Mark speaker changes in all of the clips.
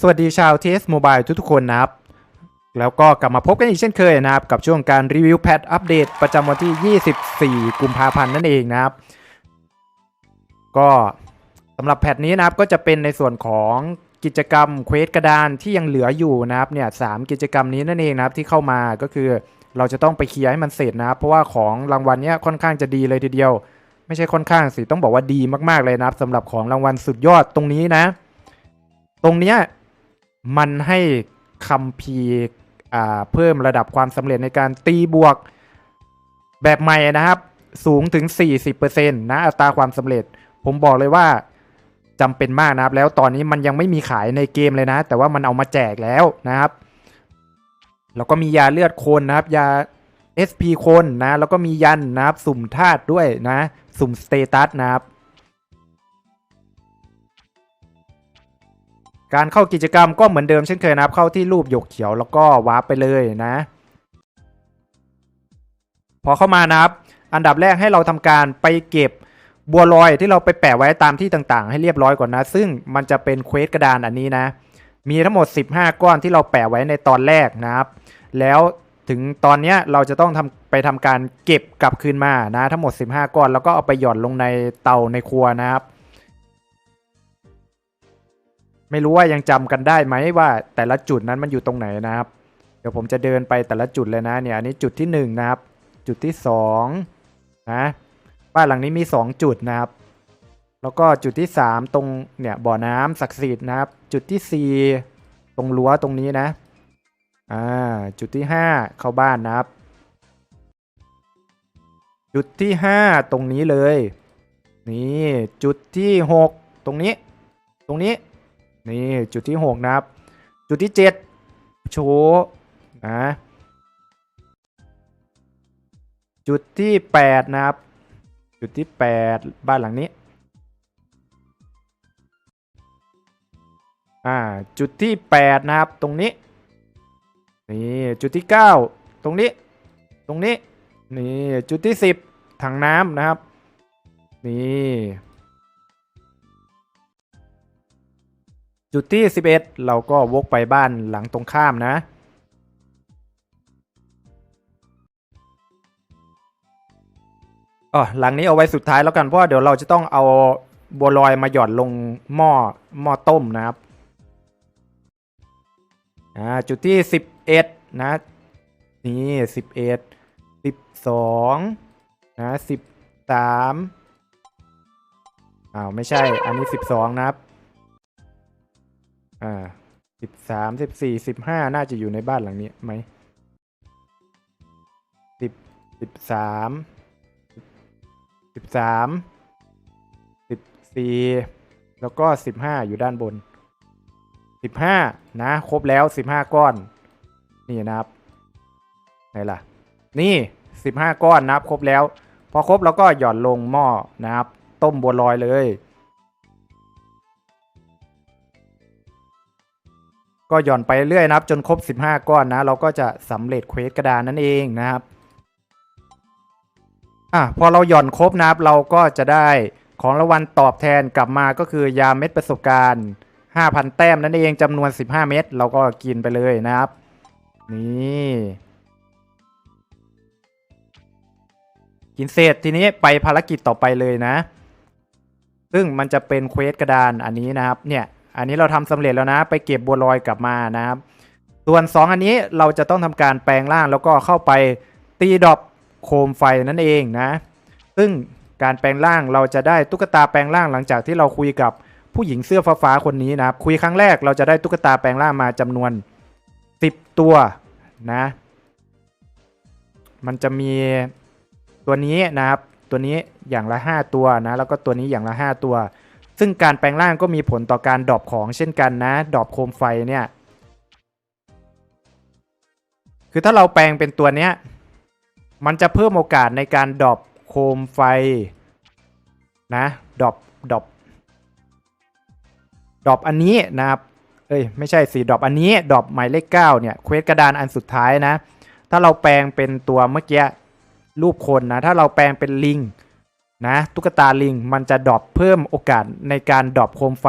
Speaker 1: สวัสดีชาว TS Mobile ทุกๆคนนะครับ แล้วก็กลับมาพบกันอีกเช่นเคยนะครับ กับช่วงการรีวิวแพทอัปเดตประจำวันที่ 24 กุมภาพันธ์นั่นเองนะครับ ก็สำหรับแพทนี้นะครับก็จะเป็นในส่วนของกิจกรรมเควสกระดานที่ยังเหลืออยู่นะครับเนี่ยสามกิจกรรมนี้นั่นเองนะครับที่เข้ามาก็คือเราจะต้องไปเคลียร์ให้มันเสร็จนะครับ เพราะว่าของรางวัลเนี้ยค่อนข้างจะดีเลยทีเดียว ไม่ใช่ค่อนข้างสิต้องบอกว่าดีมากๆเลยนะครับสำหรับของรางวัลสุดยอดตรงนี้นะ ตรงเนี้ย มันให้คัมภีเพิ่มระดับความสำเร็จในการตีบวกแบบใหม่นะครับ สูงถึง 40%นะอัตราความสำเร็จ ผมบอกเลยว่าจำเป็นมากนะครับ แล้วตอนนี้มันยังไม่มีขายในเกมเลยนะ แต่ว่ามันเอามาแจกแล้วนะครับ แล้วก็มียาเลือดคนนะครับ ยา SP คนนะ แล้วก็มียันนะครับ สุ่มธาตุด้วยนะ สุ่มสเตตัสนะครับ การเข้ากิจกรรมก็เหมือนเดิมเช่นเคยนะครับ เข้าที่รูปหยกเขียวแล้วก็วาร์ปไปเลยนะ พอเข้ามานะครับ อันดับแรกให้เราทำการไปเก็บบัวลอยที่เราไปแปะไว้ตามที่ต่างๆ ให้เรียบร้อยก่อนนะ ซึ่งมันจะเป็นเควสกระดานอันนี้นะ มีทั้งหมด 15 ก้อนที่เราแปะไว้ในตอนแรกนะครับ แล้วถึงตอนนี้เราจะต้องทำไปทำการเก็บกลับคืนมานะ ทั้งหมด 15 ก้อน แล้วก็เอาไปหย่อนลงในเตาในครัวนะครับ ไม่รู้ว่ายังจำกันได้ไหมว่าแต่ละจุดนั้นมันอยู่ตรงไหนนะครับ เดี๋ยวผมจะเดินไปแต่ละจุดเลยนะเนี่ยอันนี้จุดที่หนึ่งนะครับ จุดที่สองนะบ้านหลังนี้มี 2 จุดนะครับ แล้วก็จุดที่ 3 ตรงเนี่ยบ่อน้ำศักดิ์สิทธิ์นะครับ จุดที่ 4 ตรงรั้วตรงนี้นะอ่าจุดที่ 5 เข้าบ้านนะครับ จุดที่ 5 ตรงนี้เลย นี่จุดที่ 6 ตรงนี้ ตรงนี้ นี่จุดที่ 6 นะครับ จุดที่ 7 โชว์นะจุดที่ 8 นะครับ จุดที่ 8 บ้านหลังนี้อ่าจุดที่ 8 นะครับตรงนี้นี่จุดที่ 9 ตรงนี้ ตรงนี้นี่จุดที่ 10 ถังน้ำนะครับนี่ จุดที่ 11 เราก็วกไปบ้านหลังตรงข้ามนะ อ๋อ หลังนี้เอาไว้สุดท้ายแล้วกันเพราะว่าเดี๋ยวเราจะต้องเอาบัวลอยมาหยอนลงหม้อหม้อต้มนะครับ อ่า จุดที่สิบเอ็ดนะ นี่สิบเอ็ดสิบสองนะสิบสามอ้าวไม่ใช่ อันนี้สิบสองนะครับ อ่าสิบสามสิบสี่สิบห้าน่าจะอยู่ในบ้านหลังนี้ไหมสิบสิบสามสิบสามสิบสี่แล้วก็สิบห้าอยู่ด้านบนสิบห้านะ ครบแล้วสิบห้าก้อน นี่นะครับไหนล่ะ นี่สิบห้าก้อนนะครับ ครบแล้ว พอครบแล้วก็หย่อนลงหม้อนะครับ ต้มบัวลอยเลย ก็หย่อนไปเรื่อยนะครับจนครบ 15 ก้อนนะ เราก็จะสำเร็จเควสกระดานนั่นเองนะครับอะพอเราหย่อนครบนะครับเราก็จะได้ของรางวัลตอบแทนกลับมาก็คือยาเม็ดประสบการณ์ 5,000 แต้มนั่นเองจำนวน 15 เม็ดเราก็กินไปเลยนะครับ นี่กินเสร็จทีนี้ไปภารกิจต่อไปเลยนะ ซึ่งมันจะเป็นเควสกระดานอันนี้นะครับ เนี่ย อันนี้เราทำสำเร็จแล้วนะ ไปเก็บบัวลอยกลับมานะครับ ส่วน 2 อันนี้เราจะต้องทำการแปลงร่างแล้วก็เข้าไปตีดอปโคมไฟนั่นเองนะ ซึ่งการแปลงร่างเราจะได้ตุ๊กตาแปลงร่างหลังจากที่เราคุยกับผู้หญิงเสื้อฟ้าๆคนนี้นะครับ คุยครั้งแรกเราจะได้ตุ๊กตาแปลงร่างมาจำนวน 10 ตัวนะ มันจะมีตัวนี้นะครับ ตัวนี้อย่างละ 5 ตัวนะ แล้วก็ตัวนี้อย่างละ 5 ตัว ซึ่งการแปลงร่างก็มีผลต่อการดรอปของเช่นกันนะดรอปโคมไฟเนี่ยคือถ้าเราแปลงเป็นตัวเนี้ยมันจะเพิ่มโอกาสในการดรอปโคมไฟนะดรอปดรอปดรอปอันนี้นะครับเอ้ยไม่ใช่สิดรอปอันนี้ดรอปหมายเลขเก้าเนี่ยเควสกระดานอันสุดท้ายนะ ถ้าเราแปลงเป็นตัวเมื่อกี้รูปคนนะ ถ้าเราแปลงเป็นลิง นะตุ๊กตาลิงมันจะดรอปเพิ่มโอกาสในการดรอปโคมไฟ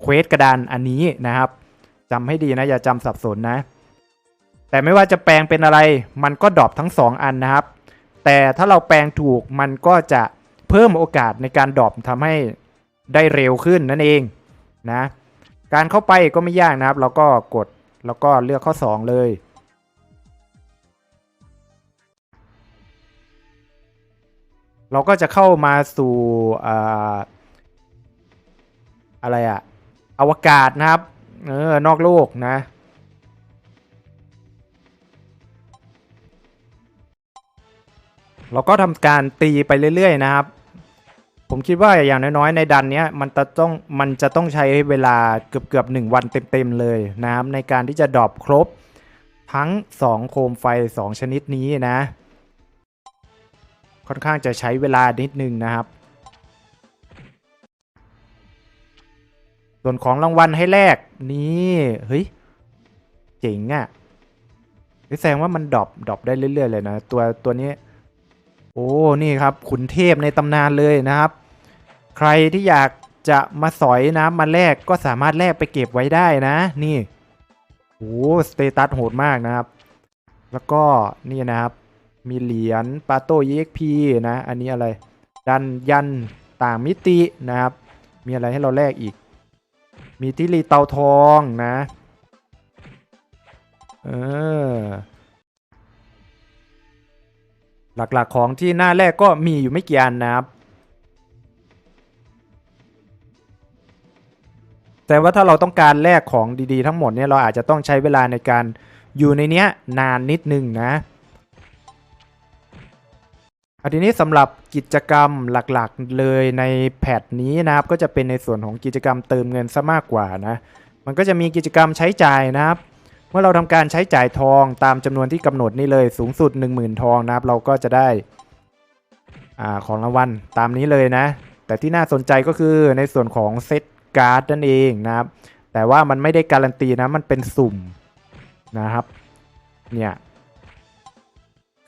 Speaker 1: เควสกระดานอันนี้นะครับจำให้ดีนะอย่าจำสับสนนะ แต่ไม่ว่าจะแปลงเป็นอะไร มันก็ดรอปทั้ง 2 อันนะครับ แต่ถ้าเราแปลงถูกมันก็จะเพิ่มโอกาสในการดรอปทำให้ได้เร็วขึ้นนั่นเองนะการเข้าไปก็ไม่ยากนะครับ เราก็กดแล้วก็เลือกข้อ 2 เลย เราก็จะเข้ามาสู่อ่าอะไรอะอวกาศนะครับเออนอกโลกนะเราก็ทำการตีไปเรื่อยๆนะครับ ผมคิดว่าอย่างน้อยๆในดันเนี้ยมันจะต้องมันจะต้องใช้เวลาเกือบเกือบๆหนึ่งวันเต็มๆเลยนะครับ ในการที่จะดรอปครบทั้ง 2 โคมไฟ 2 ชนิดนี้นะ ค่อนข้างจะใช้เวลานิดนึงนะครับ ส่วนของรางวัลให้แลกนี่เฮ้ยเจ๋งอะ่ะแสดงว่ามันดรอปดรอปได้เรื่อย ๆ เลยนะตัวตัวนี้ โอ้นี่ครับขุนเทพในตำนานเลยนะครับ ใครที่อยากจะมาสอยนะมาแลกก็สามารถแลกไปเก็บไว้ได้นะ นี่โอ้สเตตัสโหดมากนะครับ แล้วก็นี่นะครับ มีเหรียญปาโต้ EXP นะ อันนี้อะไร ดันยันต่างมิตินะครับ มีอะไรให้เราแลกอีก มีทิลีเตาทองนะ เออ หลักๆของที่หน้าแรกก็มีอยู่ไม่กี่อันนะครับ แต่ว่าถ้าเราต้องการแลกของดีๆทั้งหมดเนี่ยเราอาจจะต้องใช้เวลาในการอยู่ในเนี้ยนานนิดนึงนะ อันทีนี้สำหรับกิจกรรมหลักๆเลยในแพทนี้นะครับ ก็จะเป็นในส่วนของกิจกรรมเติมเงินซะมากกว่านะ มันก็จะมีกิจกรรมใช้จ่ายนะครับ เมื่อเราทำการใช้จ่ายทองตามจำนวนที่กำหนดนี่เลยสูงสุด 10,000 ทองนะครับ เราก็จะได้อาของรางวัลตามนี้เลยนะ แต่ที่น่าสนใจก็คือในส่วนของเซตการ์ดนั่นเองนะครับ แต่ว่ามันไม่ได้การันตีนะ มันเป็นสุ่มนะครับ เนี่ย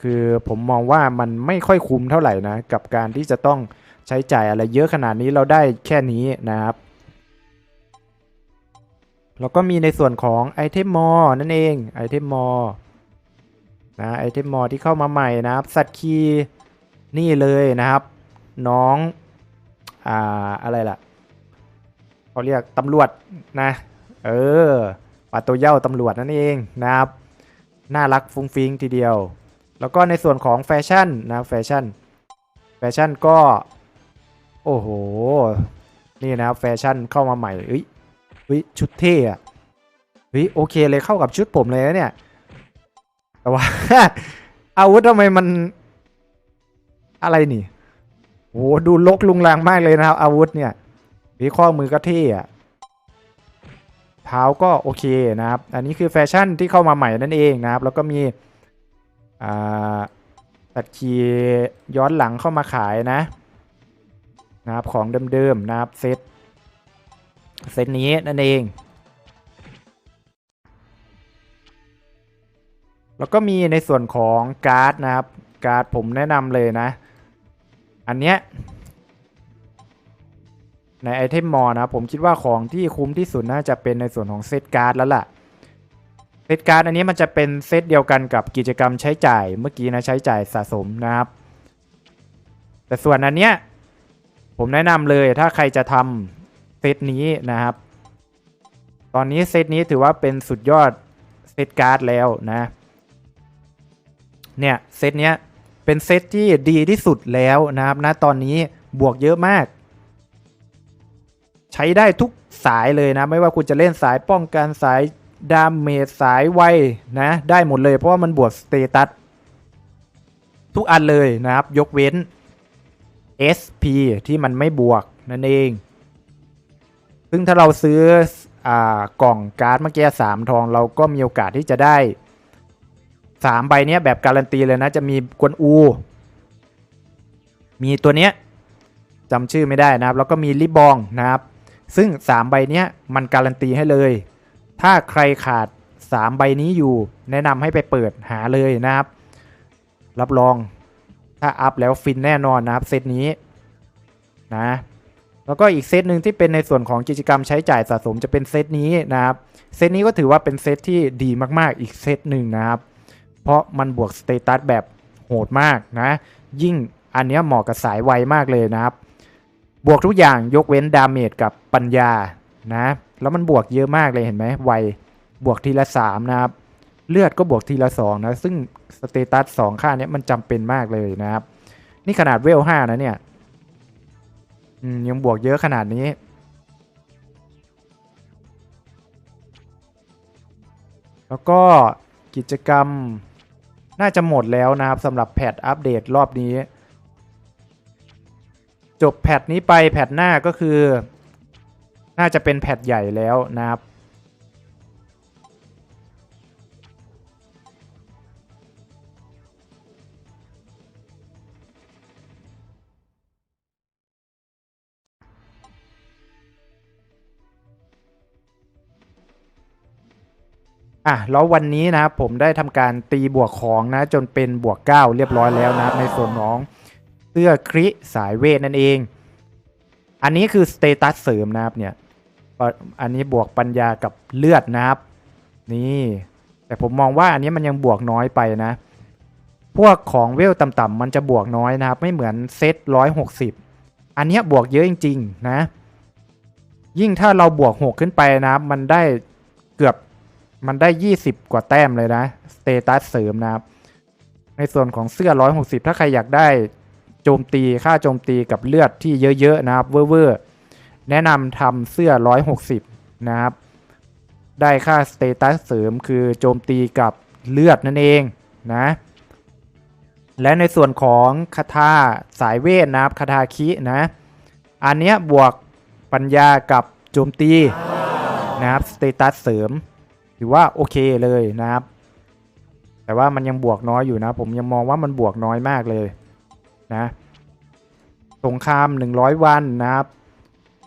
Speaker 1: คือผมมองว่ามันไม่ค่อยคุ้มเท่าไหร่นะ กับการที่จะต้องใช้จ่ายอะไรเยอะขนาดนี้เราได้แค่นี้นะครับแล้วก็มีในส่วนของไอเทมมอนั่นเองไอเทมมอนะไอเทมมอที่เข้ามาใหม่นะครับ สัตว์คีนี่เลยนะครับ น้องอ่าอะไรล่ะเขาเรียกตำรวจนะเออปาตัวเย่าตำรวจนั่นเองนะครับ น่ารักฟุ้งฟิ้งทีเดียว แล้วก็ในส่วนของแฟชั่นนะแฟชั่น แฟชั่นก็ โอ้โห นี่นะครับแฟชั่นเข้ามาใหม่เอ้ยเฮ้ยชุดเท่อะเฮ้ยโอเคเลยเข้ากับชุดผมเลยนะเนี่ย แต่ว่าอาวุธทำไมมันอะไรนี่โหดูลกลุงลังมากเลยนะครับ อาวุธเนี่ยวิข้อมือก็เท่อะเท้าก็โอเคนะครับ อันนี้คือแฟชั่นที่เข้ามาใหม่นั่นเองนะครับ แล้วก็มี ตัดคีย์ย้อนหลังเข้ามาขายนะนะครับของเดิมๆนะครับเซตเซตนี้นั่นเอง แล้วก็มีในส่วนของการ์ดนะครับการ์ดผมแนะนำเลยนะ อันเนี้ยในไอเทมมอนะผมคิดว่าของที่คุ้มที่สุดน่าจะเป็นในส่วนของเซตการ์ดแล้วล่ะ เซตการ์ดอันนี้มันจะเป็นเซตเดียวกันกับกิจกรรมใช้จ่ายเมื่อกี้นะใช้จ่ายสะสมนะครับ แต่ส่วนอันเนี้ยผมแนะนำเลยถ้าใครจะทำเซตนี้นะครับ ตอนนี้เซตนี้ถือว่าเป็นสุดยอดเซตการ์ดแล้วนะเนี่ยเซตเนี้ยเป็นเซตที่ดีที่สุดแล้วนะครับนะตอนนี้บวกเยอะมาก ใช้ได้ทุกสายเลยนะ ไม่ว่าคุณจะเล่นสายป้องกันสาย ดาเมจสายไวนะ ได้หมดเลยเพราะว่ามันบวกสเตตัสทุกอันเลยนะครับ ยกเว้น SP ที่มันไม่บวกนั่นเอง ซึ่งถ้าเราซื้ออ่ากล่องการ์ดเมื่อกี้สามทองเราก็มีโอกาสที่จะได้สามใบเนี้ยแบบการันตีเลยนะ จะมีกวนอู มีตัวเนี้ยจำชื่อไม่ได้นะครับ แล้วก็มีลิบองนะครับ ซึ่ง3ใบเนี้ยมันการันตีให้เลย ถ้าใครขาด 3 ใบนี้อยู่ แนะนำให้ไปเปิดหาเลยนะครับ รับรองถ้าอัพแล้วฟินแน่นอนนะครับเซตนี้นะแล้วก็อีกเซตหนึ่งที่เป็นในส่วนของกิจกรรมใช้จ่ายสะสมจะเป็นเซตนี้นะครับเซตนี้ก็ถือว่าเป็นเซตที่ดีมากๆ อีกเซตหนึ่งนะครับ เพราะมันบวกสเตตัสแบบโหดมากนะ ยิ่งอันนี้เหมาะกับสายไวมากเลยนะครับ บวกทุกอย่างยกเว้นดาเมจกับปัญญานะ แล้วมันบวกเยอะมากเลยเห็นไหมไวบวกทีละ3นะครับ เลือดก็บวกทีละ2นะ ซึ่งสเตตัส2ค่าเนี้ยมันจำเป็นมากเลยนะครับ นี่ขนาดเวล5นะเนี่ยยังบวกเยอะขนาดนี้แล้วก็กิจกรรมน่าจะหมดแล้วนะครับสำหรับแพทอัปเดตรอบนี้ จบแพทนี้ไปแพทหน้าก็คือ น่าจะเป็นแพทใหญ่แล้วนะครับ อะ แล้ววันนี้นะครับผมได้ทำการตีบวกของนะ จนเป็นบวก 9 เรียบร้อยแล้วนะในส่วนของเสื้อคริสายเวทนั่นเอง อันนี้คือสเตตัสเสริมนะครับเนี่ย อันนี้บวกปัญญากับเลือดนะครับ นี่ แต่ผมมองว่าอันนี้มันยังบวกน้อยไปนะ พวกของเวลต่ำๆมันจะบวกน้อยนะครับ ไม่เหมือนเซต160อันนี้บวกเยอะจริง ๆ นะ ยิ่งถ้าเราบวก6ขึ้นไปนะครับ มันได้เกือบมันได้20กว่าแต้มเลยนะสเตตัสเสริมนะครับ ในส่วนของเสื้อ160ถ้าใครอยากได้โจมตีค่าโจมตีกับเลือดที่เยอะๆนะครับเวอร์ แนะนำทำเสื้อ 160 นะครับ ได้ค่าสเตตัสเสริมคือโจมตีกับเลือดนั่นเองนะ และในส่วนของคาถาสายเวทนะครับคาถาคินะ อันเนี้ยบวกปัญญากับโจมตีนะครับสเตตัสเสริมถือว่าโอเคเลยนะครับ แต่ว่ามันยังบวกน้อยอยู่นะ ผมยังมองว่ามันบวกน้อยมากเลยนะสงคราม 100 วันนะครับ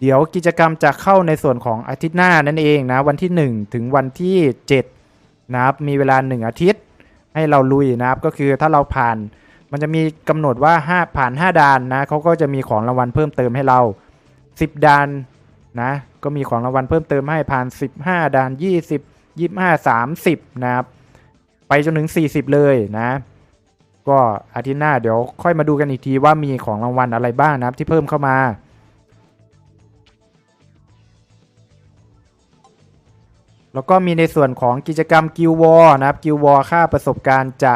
Speaker 1: เดี๋ยวกิจกรรมจะเข้าในส่วนของอาทิตย์หน้านั่นเองนะวันที่ 1 ถึงวันที่ 7 นะครับ มีเวลา 1 อาทิตย์ ให้เราลุยนะครับ ก็คือถ้าเราผ่านมันจะมีกำหนดว่า 5 ผ่าน 5ด่านนะเขาก็จะมีของรางวัลเพิ่มเติมให้เรา 10ด่านนะก็มีของรางวัลเพิ่มเติมให้ผ่าน 15ด่าน 20 25 30 นะครับ ไปจนถึง 40 เลยนะ ก็อาทิตย์หน้าเดี๋ยวค่อยมาดูกันอีกทีว่ามีของรางวัลอะไรบ้างนะครับที่เพิ่มเข้ามา แล้วก็มีในส่วนของกิจกรรมกิลวอร์นะครับกิลวอร์ค่าประสบการณ์จะ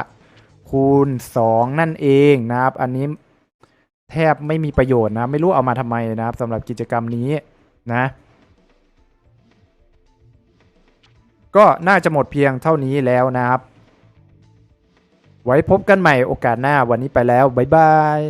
Speaker 1: คูณ 2 นั่นเองนะครับ อันนี้แทบไม่มีประโยชน์นะ ไม่รู้เอามาทำไมนะครับสำหรับกิจกรรมนี้นะ ก็น่าจะหมดเพียงเท่านี้แล้วนะครับ ไว้พบกันใหม่โอกาสหน้าวันนี้ไปแล้ว บ๊ายบาย